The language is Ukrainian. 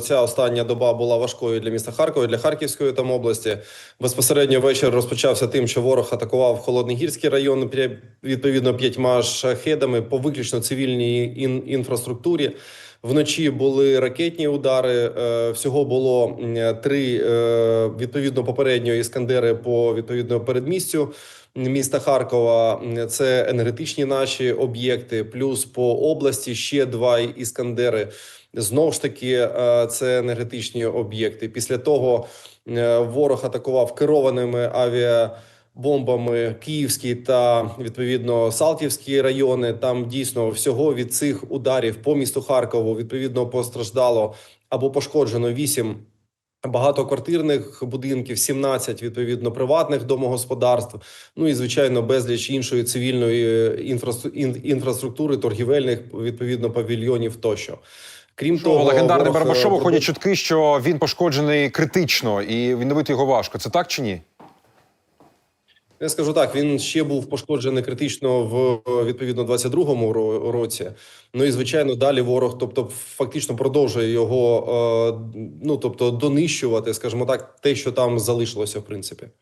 Ця остання доба була важкою для міста Харкова, для Харківської там області. Безпосередньо вечір розпочався тим, що ворог атакував Холодногірський район відповідно п'ятьма шахедами по виключно цивільній ін- інфраструктурі. Вночі були ракетні удари. е, Всього було три е, відповідно попередньо іскандери по відповідно передмістю міста Харкова. Це енергетичні наші об'єкти. Плюс по області ще два іскандери. Знову ж таки, е, це енергетичні об'єкти. Після того ворог атакував керованими авіабомбами Київський та відповідно Салтівські райони. Там дійсно всього від цих ударів по місту Харкову відповідно постраждало або пошкоджено вісім багатоквартирних будинків, 17 відповідно приватних домогосподарств. Ну і звичайно безліч іншої цивільної інфрасту- інфраструктури, торгівельних відповідно павільйонів тощо. Крім Що того, легендарний е, Барбашов продовж- ходять чутки, що він пошкоджений критично і відновити його важко. Це так чи ні? Я скажу так, він ще був пошкоджений критично в відповідно 22-му році. Ну і звичайно, далі ворог, тобто, фактично продовжує його, е, ну тобто, донищувати, скажімо так, те, що там залишилося, в принципі.